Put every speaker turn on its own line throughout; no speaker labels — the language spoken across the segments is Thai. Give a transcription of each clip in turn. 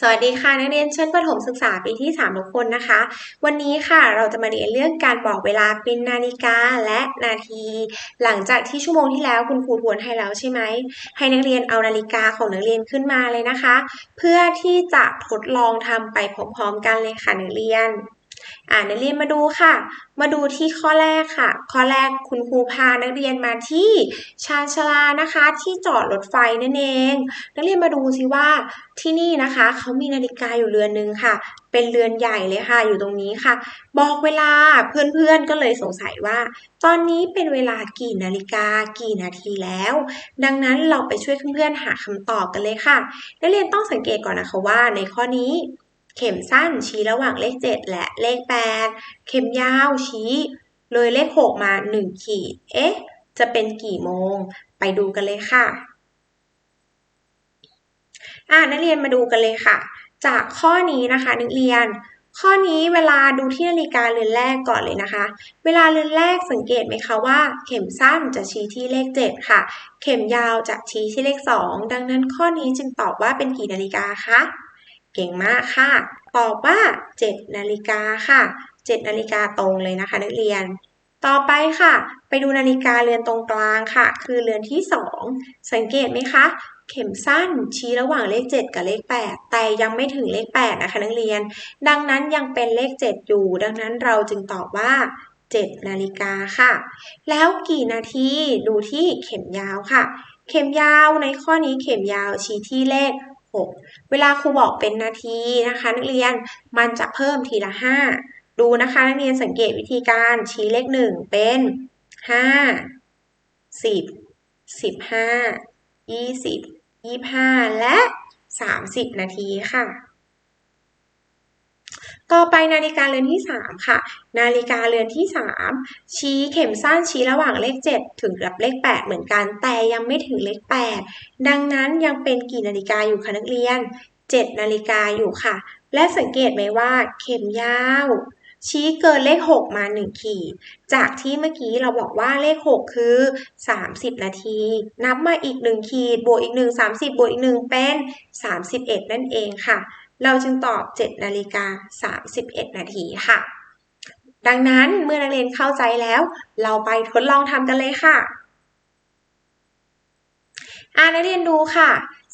สวัสดีค่ะนักเรียนชั้นประถมศึกษาปีที่ 3 ทุกคนนะคะ วันนี้ค่ะเราจะมาเรียนเรื่องการบอกเวลาเป็นนาฬิกาและนาที หลังจากที่ชั่วโมงที่แล้วคุณครูทวนให้แล้วใช่ไหมให้นักเรียนเอานาฬิกาของนักเรียนขึ้นมาเลยนะคะ เพื่อที่จะทดลองทำไปพร้อมๆกันเลยค่ะนักเรียน อ่านักเรียนมาดูค่ะ มาดูที่ข้อแรกค่ะ ข้อแรกคุณครูพานักเรียนมาที่ชานชลานะคะ ที่จอดรถไฟนั่นเอง นักเรียนมาดูสิว่าที่นี่นะคะเขามีนาฬิกาอยู่เรือนหนึ่งค่ะ เป็นเรือนใหญ่เลยค่ะ อยู่ตรงนี้ค่ะ บอกเวลาเพื่อนๆก็เลยสงสัยว่า ตอนนี้เป็นเวลากี่นาฬิกากี่นาทีแล้ว ดังนั้นเราไปช่วยเพื่อนๆหาคำตอบกันเลยค่ะ นักเรียนต้องสังเกตก่อนนะคะว่าในข้อนี้ เข็มสั้นชี้ระหว่างเลข 7 และเลข 8 เข็มยาวชี้เลยเลข 6 มา 1 ขีด เอ๊ะ จะเป็นกี่โมง ไปดูกันเลยค่ะ อ่านักเรียนมาดูกันเลยค่ะ จากข้อนี้นะคะนักเรียน ข้อนี้เวลาดูที่นาฬิกาเรือนแรกก่อนเลยนะคะ เวลาเรือนแรกสังเกตไหมคะว่า เข็มสั้นจะชี้ที่เลข 7 ค่ะ เข็มยาวจะชี้ที่เลข 2 ดังนั้นข้อนี้จึงตอบว่าเป็นกี่นาฬิกาคะ เก่งมากค่ะ ตอบว่า 7 นาฬิกาค่ะ 7 นาฬิกาตรงเลยนะคะ นักเรียน ต่อไปค่ะ ไปดูนาฬิกาเรือนตรงกลางค่ะ คือเรือนที่ 2 สังเกตไหมคะ เข็มสั้นชี้ระหว่างเลข 7 กับเลข 8 แต่ยังไม่ถึงเลข 8 นะคะนักเรียน ดังนั้นยังเป็นเลข 7 อยู่ ดังนั้นเราจึงตอบว่า7นาฬิกาค่ะ แล้วกี่นาทีดูที่เข็มยาวค่ะ เข็มยาวในข้อนี้เข็มยาวชี้ที่เลข 6 เวลาครูบอกเป็นนาทีนะคะ นักเรียนมันจะเพิ่มทีละ 5 ดูนะคะนักเรียนสังเกตวิธีการชี้เลข 1 เป็น 5 10 15 20 25 และ 30 นาทีค่ะ ต่อไปนาฬิกาเรือนที่ 3 ค่ะ นาฬิกาเรือนที่ 3 ชี้เข็มสั้นชี้ระหว่างเลข 7 ถึงกับเลข 8 เหมือนกัน แต่ยังไม่ถึงเลข 8 ดังนั้นยังเป็นกี่นาฬิกาอยู่คะนักเรียน 7 นาฬิกาอยู่ค่ะ และสังเกตไหมว่าเข็มยาวชี้เกินเลข 6 มา 1 ขีด จากที่เมื่อกี้เราบอกว่าเลข 6 คือ 30 นาที นับมาอีก 1 ขีด บวกอีก 1 30 บวกอีก 1 เป็น 31 นั่นเองค่ะ เราจึงตอบ 7 นาฬิกา 31 นาทีค่ะ ดังนั้นเมื่อนักเรียนเข้าใจแล้ว เราไปทดลองทำกันเลยค่ะอ่านักเรียนดูค่ะ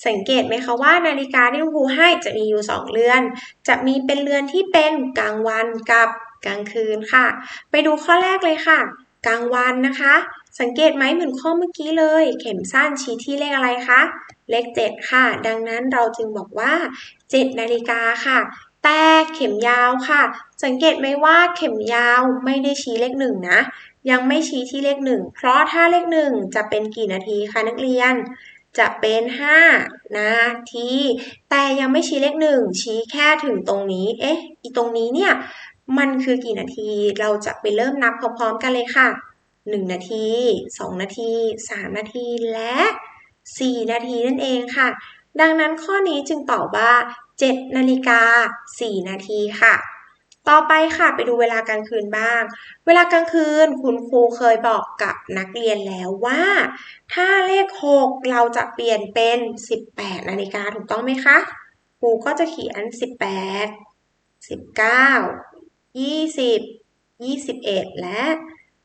สังเกตไหมคะว่านาฬิกาที่คุณครูให้จะมีอยู่ 2 เรือน จะมีเป็นเรือนที่เป็นกลางวันกับกลางคืนค่ะ ไปดูข้อแรกเลยค่ะ กลางวันนะคะ สังเกตไหมเหมือนข้อเมื่อกี้เลย เข็มสั้นชี้ที่เลขอะไรคะ เลข 7 ค่ะ ดังนั้นเราจึงบอกว่า 7 นาฬิกาค่ะ แต่เข็มยาวค่ะ สังเกตไหมว่าเข็มยาวไม่ได้ชี้เลขหนึ่งนะ ยังไม่ชี้ที่เลขหนึ่งเพราะถ้าเลขหนึ่งจะเป็นกี่นาทีคะนักเรียน จะเป็น 5 นาที แต่ยังไม่ชี้เลขหนึ่งชี้แค่ถึงตรงนี้ เอ๊ะ อีตรงนี้เนี่ย มันคือกี่นาที เราจะไปเริ่มนับพร้อมๆกันเลยค่ะ 1 นาที 2 นาที 3 นาที และ 4 นาทีนั่นเองค่ะ ดังนั้นข้อนี้จึงตอบว่า 7 นาฬิกา 4 นาทีค่ะ ต่อไปค่ะไปดูเวลากลางคืนบ้าง เวลากลางคืนคุณครูเคยบอกกับนักเรียนแล้วว่า ถ้าเลข 6 เราจะเปลี่ยนเป็น 18 นาฬิกาถูกต้องไหมคะ ครูก็จะเขียน 18 19 20 21 และ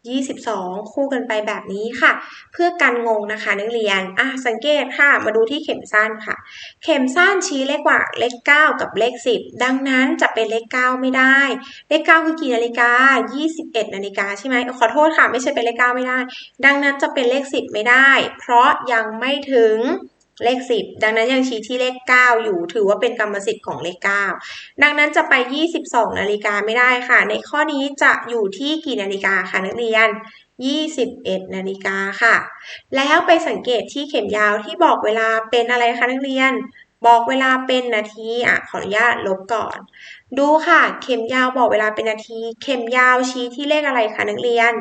22 คู่กันไปแบบนี้ค่ะ เพื่อกันงงนะคะนักเรียนอะสังเกตค่ะ มาดูที่เข็มสั้นค่ะ เข็มสั้นชี้เลขกว่าเลข 9 กับเลข 10 ดังนั้นจะเป็นเลข 9 ไม่ได้ เลข 9 คือกี่นาฬิกา 21 นาฬิกาใช่ไหมขอโทษค่ะ ไม่ใช่เป็นเลข 9 ไม่ได้ ดังนั้นจะเป็นเลข 10 ไม่ได้ เพราะยังไม่ถึง เลข 10 ดังนั้นยังชี้ที่เลข 9 อยู่ ถือว่าเป็นกรรมสิทธิ์ของเลข 9 ดังนั้นจะไป 22 นาฬิกาไม่ได้ค่ะ ในข้อนี้จะอยู่ที่กี่นาฬิกาคะนักเรียน 21 นาฬิกาค่ะ แล้วไปสังเกตที่เข็มยาวที่บอกเวลาเป็นอะไรคะนักเรียน บอกเวลาเป็นนาทีอะขออนุญาตลบก่อน ดูค่ะ เข็มยาวบอกเวลาเป็นนาที เข็มยาวชี้ที่เลขอะไรคะนักเรียน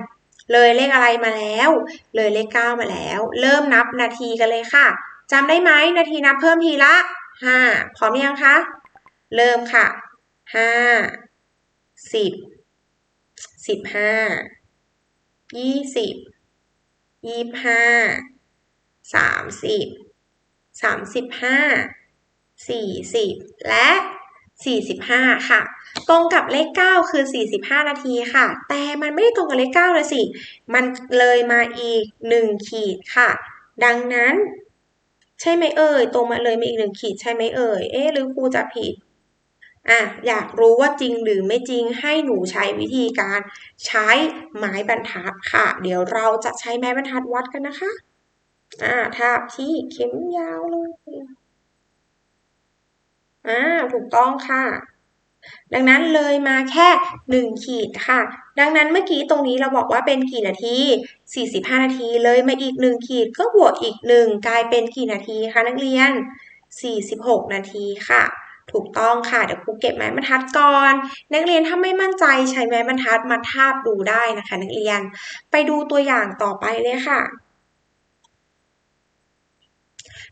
เลยเลขอะไรมาแล้ว เลยเลข 9 มาแล้ว เริ่มนับนาทีกันเลยค่ะ จำได้ไหมนาทีนับเพิ่มทีละห้าพร้อมยังคะ เริ่มค่ะห้าสิบสิบห้ายี่สิบยี่ห้าสามสิบสามสิบห้า40และ45ค่ะ ตรงกับเลข9คือ45นาทีค่ะ แต่มันไม่ได้ตรงกับเลข9เลยสิ มันเลยมาอีก1ขีดค่ะ ดังนั้น ใช่ไหมเอ่ย ตรงมาเลยมีอีกหนึ่งขีดใช่ไหมเอ่ย เอ๊ะหรือครูจะผิดอะอยากรู้ว่าจริงหรือไม่จริงให้หนูใช้วิธีการใช้ไม้บรรทัดค่ะ เดี๋ยวเราจะใช้ไม้บรรทัดวัดกันนะคะอ่าทาบที่เข็มยาวเลยอ่าถูกต้องค่ะ ดังนั้นเลยมาแค่หนึ่งขีดค่ะ ดังนั้นเมื่อกี้ตรงนี้เราบอกว่าเป็นกี่นาที 45 นาทีเลยมาอีกหนึ่งขีดก็บวกอีกหนึ่งกลายเป็นกี่นาทีคะนักเรียน 46 นาทีค่ะ ถูกต้องค่ะ เดี๋ยวครูเก็บไม้บรรทัดก่อน นักเรียนถ้าไม่มั่นใจใช้ไม้บรรทัดมาทาบดูได้นะคะ นักเรียน ไปดูตัวอย่างต่อไปเลยค่ะ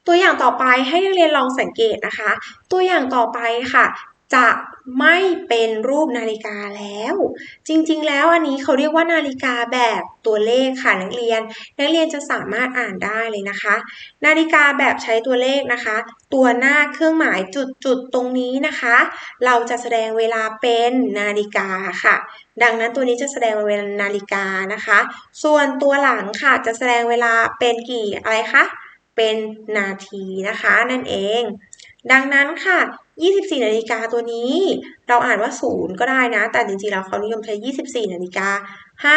ตัวอย่างต่อไปให้นักเรียนลองสังเกตนะคะ ตัวอย่างต่อไปค่ะ จะ ไม่เป็นรูปนาฬิกาแล้ว จริงๆ แล้วอันนี้เขาเรียกว่านาฬิกาแบบตัวเลขค่ะนักเรียน นักเรียนจะสามารถอ่านได้เลยนะคะ นาฬิกาแบบใช้ตัวเลขนะคะ ตัวหน้าเครื่องหมายจุดๆตรงนี้นะคะ เราจะแสดงเวลาเป็นนาฬิกาค่ะ ดังนั้นตัวนี้จะแสดงเวลานาฬิกานะคะ ส่วนตัวหลังค่ะจะแสดงเวลาเป็นกี่อะไรคะเป็นนาทีนะคะนั่นเอง ดังนั้นค่ะ 24 นาฬิกาตัวนี้ เราอ่านว่า 0 ก็ได้นะ แต่จริงๆแล้วเขานิยมใช้ 24 นาฬิกา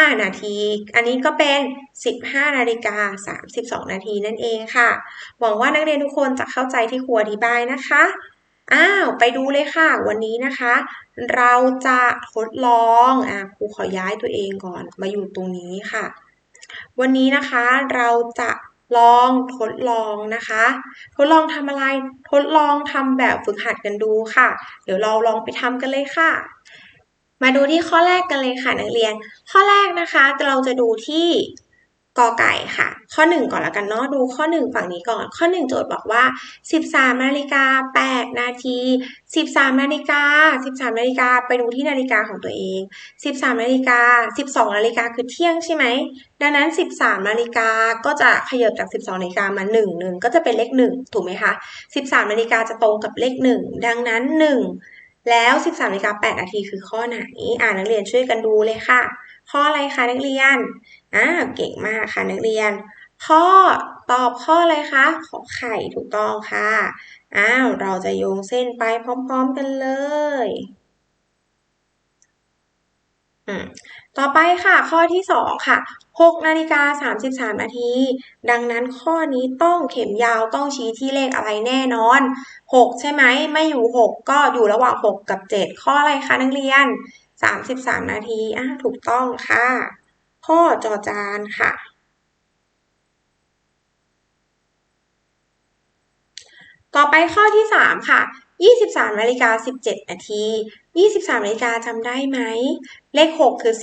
5 นาที อันนี้ก็เป็น 15 นาฬิกา 32 นาทีนั่นเองค่ะ หวังว่านักเรียนทุกคนจะเข้าใจที่ครูอธิบายนะคะ อ้าว ไปดูเลยค่ะ วันนี้นะคะ เราจะทดลอง อ่าครูขอย้ายตัวเองก่อน มาอยู่ตรงนี้ค่ะ วันนี้นะคะเราจะ ลองทดลองนะคะ ทดลองทำอะไร ทดลองทำแบบฝึกหัดกันดูค่ะ เดี๋ยวเราลองไปทำกันเลยค่ะ มาดูที่ข้อแรกกันเลยค่ะนักเรียน ข้อแรกนะคะเราจะดูที่ กอไก่ค่ะ ข้อ 1 ก่อนละกันเนาะดูข้อ 1 ฝั่งนี้ก่อน ข้อ 1 โจทย์บอกว่า 13นาฬิกา8นาที 13นาฬิกา13นาฬิกาไปดูที่นาฬิกาของตัวเอง 13นาฬิกา12นาฬิกาคือเที่ยงใช่ไหมดังนั้น 13นาฬิกาก็จะขยับจาก 12นาฬิกามา1 1ก็จะเป็นเลข1ถูกไหมคะ13นาฬิกาจะตรงกับเลข 1 ดังนั้น 1 แล้ว 13นาฬิกา8นาทีคือข้อไหนอ่านักเรียนช่วยกันดูเลยค่ะ ข้ออะไรคะนักเรียน อ่าเก่งมากค่ะนักเรียน ข้อตอบข้ออะไรคะขอไข่ถูกต้องค่ะอ้าวเราจะโยงเส้นไปพร้อมๆกันเลยอืมต่อไปค่ะ ข้อที่ 2 ค่ะ6นาฬิกา33 นาที ดังนั้นข้อนี้ต้องเข็มยาวต้องชี้ที่เลขอะไรแน่นอน 6 ใช่ไหม ไม่อยู่ 6 ก็อยู่ระหว่าง 6 กับ 7 ข้ออะไรคะนักเรียน 33 นาทีอะถูกต้องค่ะ ข้อจอจานค่ะ ต่อไปข้อที่ 3 ค่ะ 23นาฬิกา17นาที23นาฬิกาจำได้ไหม เลข 6 คือ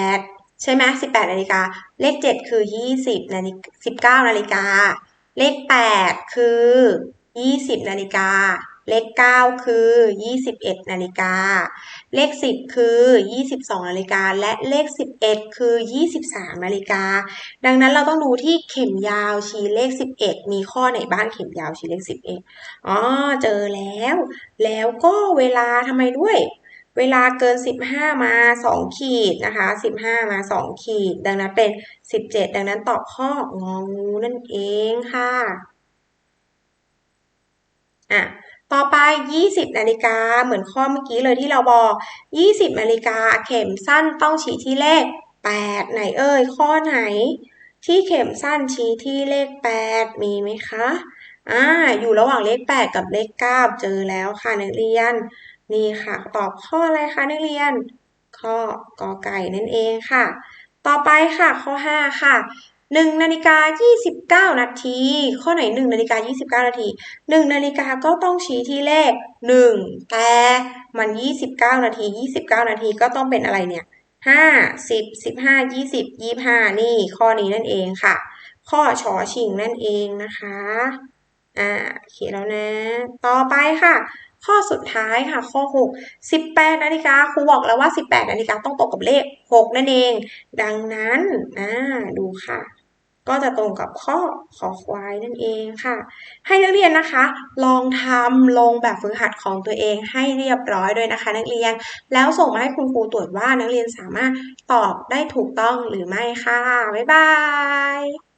18 ใช่ไหม18นาฬิกา เลข 7 คือ 20นาฬิกา19นาฬิกา เลข 8 คือ 20นาฬิกาเลข 9 คือ 21 นาฬิกา เลข 10 คือ 22 นาฬิกา และเลข 11 คือ 23 นาฬิกา ดังนั้นเราต้องดูที่เข็มยาวชี้เลข 11 มีข้อไหนบ้างเข็มยาวชี้เลข 11อ๋อเจอแล้ว แล้วก็เวลาทำไมด้วย เวลาเกิน 15 มา 2 ขีดนะคะ 15 มา 2 ขีด ดังนั้นเป็น 17 ดังนั้นตอบข้ององูนั่นเองค่ะอะ ต่อไป 20 นาฬิกา เหมือนข้อเมื่อกี้เลยที่เราบอก 20 นาฬิกาเข็มสั้นต้องชี้ที่เลข 8 ไหนเอ่ย ข้อไหน ที่เข็มสั้นชี้ที่เลข 8 มีไหมคะอ่าอยู่ระหว่างเลข 8 กับเลข 9 เจอแล้วค่ะนักเรียน นี่ค่ะ ตอบข้ออะไรคะนักเรียน ข้อกอไก่นั่นเองค่ะ ต่อไปค่ะข้อ 5 ค่ะ 1นาฬิกา29 นาที ข้อไหน1นาฬิกา29 นาที 1 นาฬิกาก็ต้องชี้ที่เลข 1 แต่มัน 29 นาที 29 นาทีก็ต้องเป็นอะไรเนี่ย 5 10 15 20 25 นี่ ข้อนี้นั่นเองค่ะ ข้อชอชิงนั่นเองนะคะ อ่าเขียนแล้วนะ ต่อไปค่ะข้อสุดท้ายค่ะข้อ 6 18นาฬิกาครูบอกแล้วว่า 18นาฬิกาต้องตรงกับเลข 6 นั่นเอง ดังนั้นอ่าดูค่ะ ก็จะตรงกับข้อขอควายนั่นเองค่ะ ให้นักเรียนนะคะ ลองทำลงแบบฝึกหัดของตัวเองให้เรียบร้อยด้วยนะคะ นักเรียน แล้วส่งมาให้คุณครูตรวจว่านักเรียนสามารถตอบได้ถูกต้องหรือไม่ค่ะ บ๊ายบาย